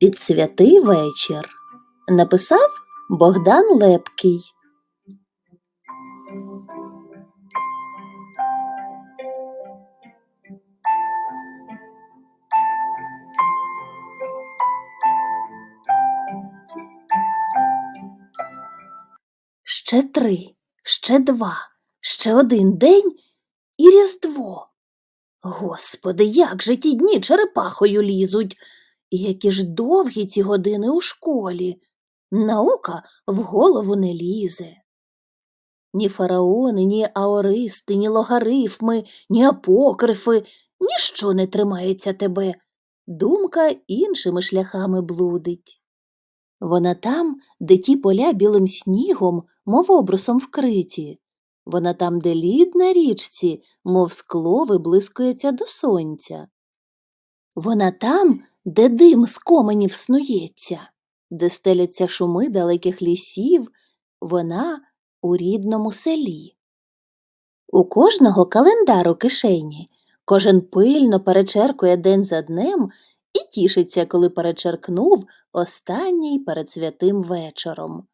Під святий вечір написав Богдан Лепкий. Ще три, ще два, ще один день і Різдво. Господи, як же ті дні черепахою лізуть, які ж довгі ці години у школі. Наука в голову не лізе. Ні фараони, ні аористи, ні логарифми, ні апокрифи, ніщо не тримається тебе. Думка іншими шляхами блудить. Вона там, де ті поля білим снігом, мов обрусом вкриті. Вона там, де лід на річці, мов скло виблискується до сонця. Вона там, де дим з коменів снується, де стеляться шуми далеких лісів, вона у рідному селі. У кожного календар у кишені, кожен пильно перечеркує день за днем і тішиться, коли перечеркнув останній перед святим вечором.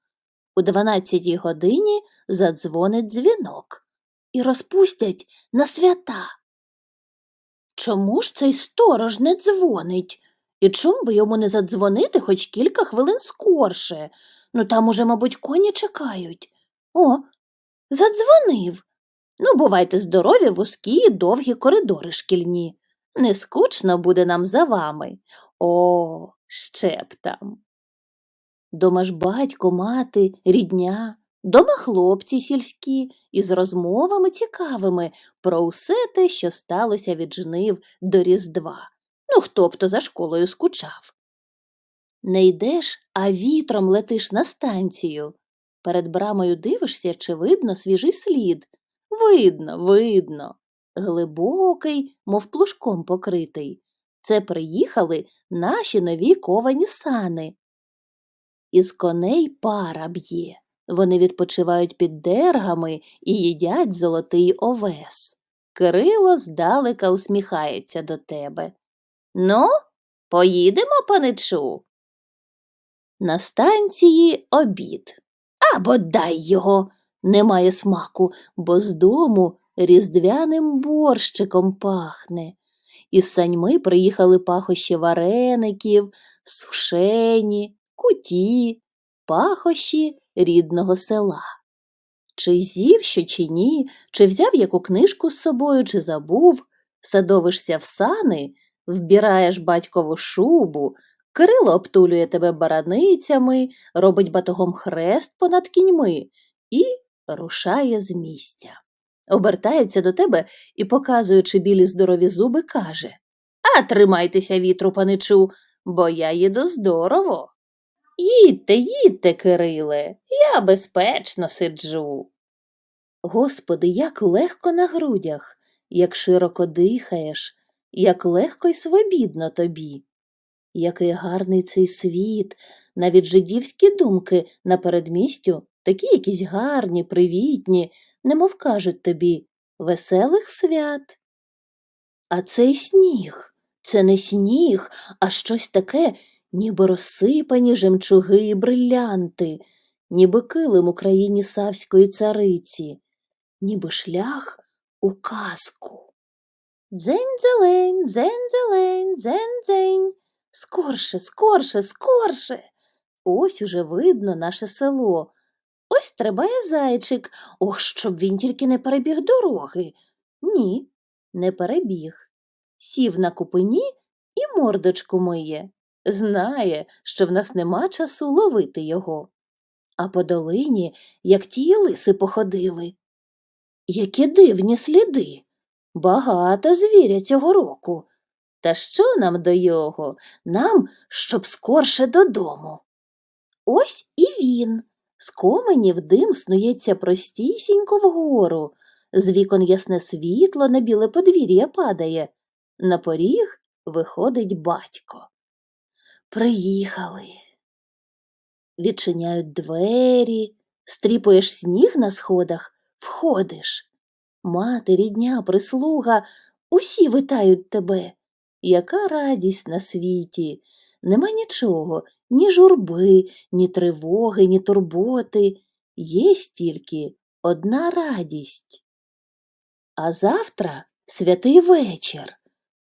У дванадцятій годині задзвонить дзвінок і розпустять на свята. Чому ж цей сторож не дзвонить? І чому би йому не задзвонити хоч кілька хвилин скорше? Ну там уже, мабуть, коні чекають. О, задзвонив. Ну, бувайте здорові, вузькі й довгі коридори шкільні. Не скучно буде нам за вами. О, ще б там. Дома ж батько, мати, рідня, дома хлопці сільські із розмовами цікавими про усе те, що сталося від жнив до Різдва. Ну, хто б то за школою скучав. Не йдеш, а вітром летиш на станцію. Перед брамою дивишся, чи видно свіжий слід. Видно, видно. Глибокий, мов плужком покритий. Це приїхали наші нові ковані сани. Із коней пара б'є. Вони відпочивають під дергами і їдять золотий овес. Кирило здалека усміхається до тебе. Ну, поїдемо, паничу. На станції обід. Або дай його. Немає смаку, бо з дому різдвяним борщиком пахне. Із саньми приїхали пахощі вареників, сушені, куті, пахощі рідного села. Чи з'їв що чи ні, чи взяв яку книжку з собою, чи забув, садовишся в сани, вбираєш батькову шубу, Кирило обтулює тебе бараницями, робить батогом хрест понад кіньми і рушає з місця. Обертається до тебе і, показуючи білі здорові зуби, каже А тримайтеся вітру, паничу, бо я їду здорово. Їдьте, їдьте, Кириле, я безпечно сиджу. Господи, як легко на грудях, як широко дихаєш, як легко й свобідно тобі. Який гарний цей світ, навіть жидівські думки на передмістю такі якісь гарні, привітні, немов кажуть тобі веселих свят. А цей сніг, це не сніг, а щось таке, ніби розсипані жемчуги і брилянти, ніби килим у країні савської цариці, ніби шлях у казку. Дзень-зелень, дзень-зелень, дзень-дзень. Скорше, скорше, скорше. Ось уже видно наше село. Ось стрибає зайчик. Ох, щоб він тільки не перебіг дороги. Ні, не перебіг. Сів на купині і мордочку миє. Знає, що в нас нема часу ловити його. А по долині, як ті лиси походили. Які дивні сліди. Багато звіря цього року. Та що нам до його? Нам, щоб скорше додому. Ось і він. З коменів дим снується простісінько вгору, з вікон ясне світло на біле подвір'я падає. На поріг виходить батько. Приїхали. Відчиняють двері, стріпуєш сніг на сходах, входиш. Мати, рідня, прислуга, усі витають тебе. Яка радість на світі, нема нічого, ні журби, ні тривоги, ні турботи. Є тільки одна радість. А завтра святий вечір,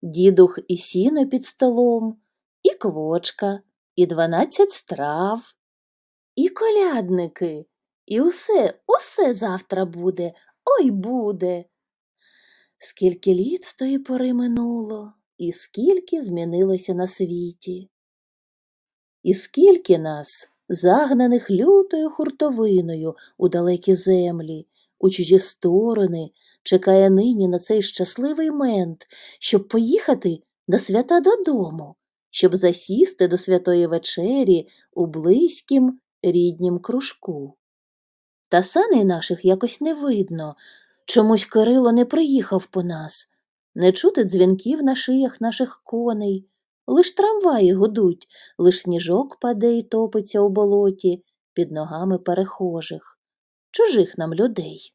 дідух і сіно під столом, і квочка, і дванадцять страв, і колядники, і усе, усе завтра буде, ой буде. Скільки літ з тої пори минуло, і скільки змінилося на світі. І скільки нас, загнаних лютою хуртовиною у далекі землі, у чужі сторони, чекає нині на цей щасливий мент, щоб поїхати до свята додому, щоб засісти до святої вечері у близькім ріднім кружку. Та саней наших якось не видно, чомусь Кирило не приїхав по нас, не чути дзвінків на шиях наших коней, лиш трамваї гудуть, лиш сніжок паде і топиться у болоті під ногами перехожих, чужих нам людей.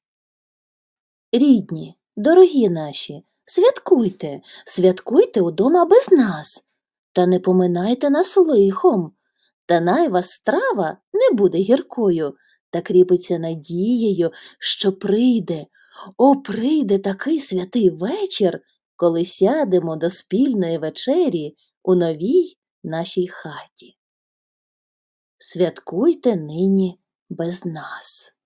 Рідні, дорогі наші, святкуйте, святкуйте удома без нас, та не поминайте нас лихом. Та най вас страва не буде гіркою, та кріпиться надією, що прийде, о, прийде такий святий вечір, коли сядемо до спільної вечері у новій нашій хаті. Святкуйте нині без нас.